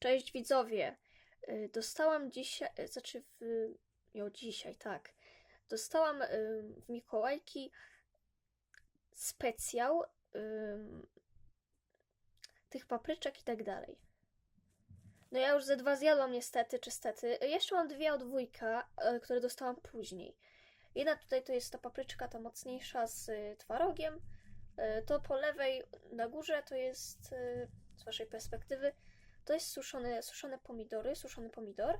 Cześć widzowie. Y, Dostałam dzisiaj, y, znaczy w, jo, dzisiaj, tak. Dostałam y, w Mikołajki specjał ym, tych papryczek i tak dalej. No ja już ze dwa zjadłam niestety, czy stety. Jeszcze mam dwie od wujka, które dostałam później. Jedna tutaj to jest ta papryczka, ta mocniejsza z twarogiem. To po lewej na górze to jest, z waszej perspektywy, to jest suszone, suszone pomidory, suszony pomidor,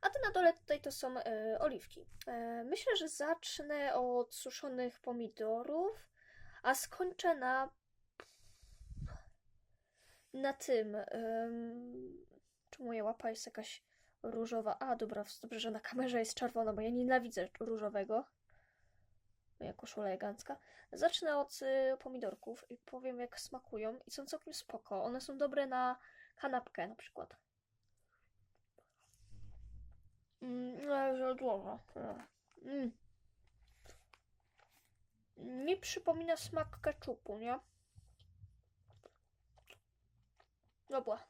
a te na dole tutaj to są e, oliwki. E, myślę, że zacznę od suszonych pomidorów, a skończę na na tym. czemu moja łapa jest jakaś różowa? A, dobra, dobrze, że na kamerze jest czerwona, bo ja nienawidzę różowego. Moja koszula elegancka. Zacznę od y, pomidorków i powiem, jak smakują. I są całkiem spoko. One są dobre na kanapkę na przykład. Mm, no, już odłożę. Mm. Mi przypomina smak keczupu, nie? Dobra.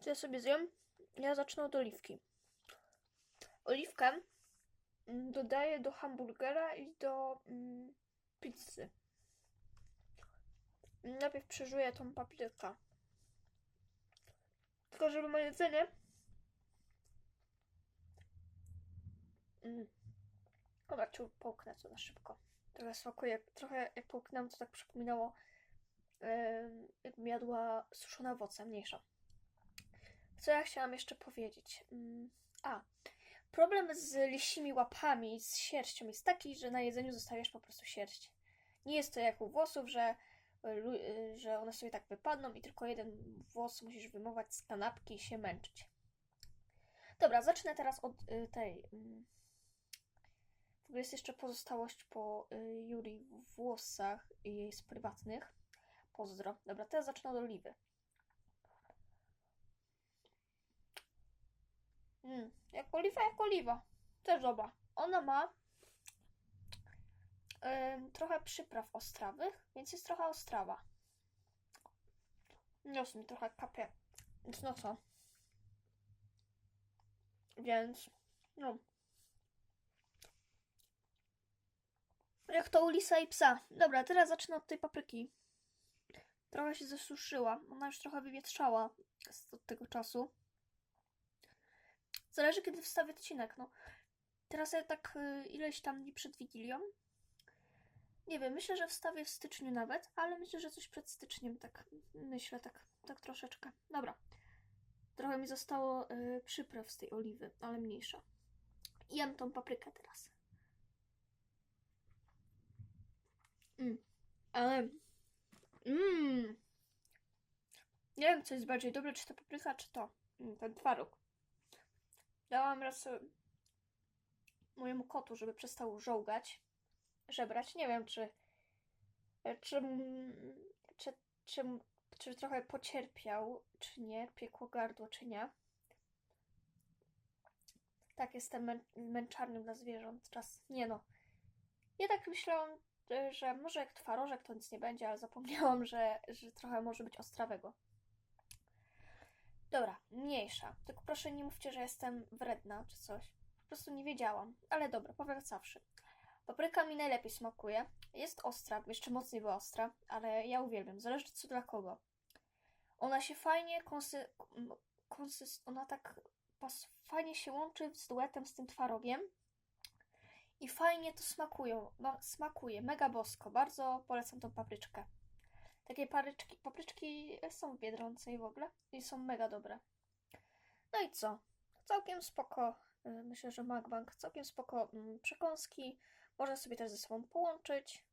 Co ja sobie zjem? Ja zacznę od oliwki. Oliwkę mm, dodaję do hamburgera i do mm, pizzy. Najpierw przeżuję tą paprykę. Tylko żeby moje jedzenie. Mm. Dobra, czy połknę to na szybko. Trochę smakuje, trochę jak połknęłam, to tak przypominało, em, jakbym jadła suszone owoce, mniejsza. Co ja chciałam jeszcze powiedzieć? Mm, A, problem z lisimi łapami, z sierścią jest taki, że na jedzeniu zostawiasz po prostu sierść. Nie jest to jak u włosów, że że one sobie tak wypadną i tylko jeden włos musisz wyjmować z kanapki i się męczyć. Dobra, zacznę teraz od y, tej. mm, W ogóle jest jeszcze pozostałość po y, Juri w włosach jej z prywatnych. Pozdro. Dobra, teraz zacznę od oliwy. Mm, jak oliwa, jak oliwa. Też dobra. Ona ma trochę przypraw ostrawych, więc jest trochę ostrawa. Nos mi trochę kapie z nosa. Więc, no. Jak to u lisa i psa. Dobra, teraz zacznę od tej papryki. Trochę się zasuszyła. Ona już trochę wywietrzała od tego czasu. Zależy, kiedy wstawię odcinek, no. Teraz ja tak y, ileś tam dni przed Wigilią. Nie wiem, myślę, że wstawię w styczniu nawet, ale myślę, że coś przed styczniem, tak myślę, tak, tak troszeczkę. Dobra. Trochę mi zostało y, przypraw z tej oliwy, ale mniejsza. Jem tą paprykę teraz. Mm. Ale... Mmm. Nie wiem, co jest bardziej dobre, czy ta papryka, czy to. Mm, ten twaróg. Dałam raz y, mojemu kotu, żeby przestał żołgać, żebrać. Nie wiem, czy czy, czy, czy, czy trochę pocierpiał, czy nie, piekło gardło, czy nie. Tak, jestem mę męczarnym dla zwierząt. Czas, nie no. Ja tak myślałam, y, że może jak twarożek to nic nie będzie, ale zapomniałam, że, że trochę może być ostrawego. Dobra, mniejsza. Tylko proszę nie mówcie, że jestem wredna czy coś. Po prostu nie wiedziałam. Ale dobra, powracawszy. Papryka mi najlepiej smakuje. Jest ostra, jeszcze mocniej była ostra, ale ja uwielbiam. Zależy co dla kogo. Ona się fajnie konsy... konsys... Ona tak pas... fajnie się łączy z duetem z tym twarogiem. I fajnie to smakują. Ma... Smakuje. Mega bosko. Bardzo polecam tą papryczkę. Takie paryczki, papryczki są w Biedronce i w ogóle. I są mega dobre. No i co? Całkiem spoko. Y, Myślę, że MacBank całkiem spoko mm, przekąski. Można sobie też ze sobą połączyć.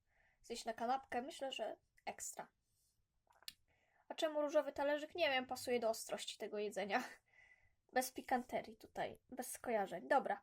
Zjeść na kanapkę. Myślę, że ekstra. A czemu różowy talerzyk? Nie wiem, pasuje do ostrości tego jedzenia. Bez pikanterii tutaj, bez skojarzeń. Dobra,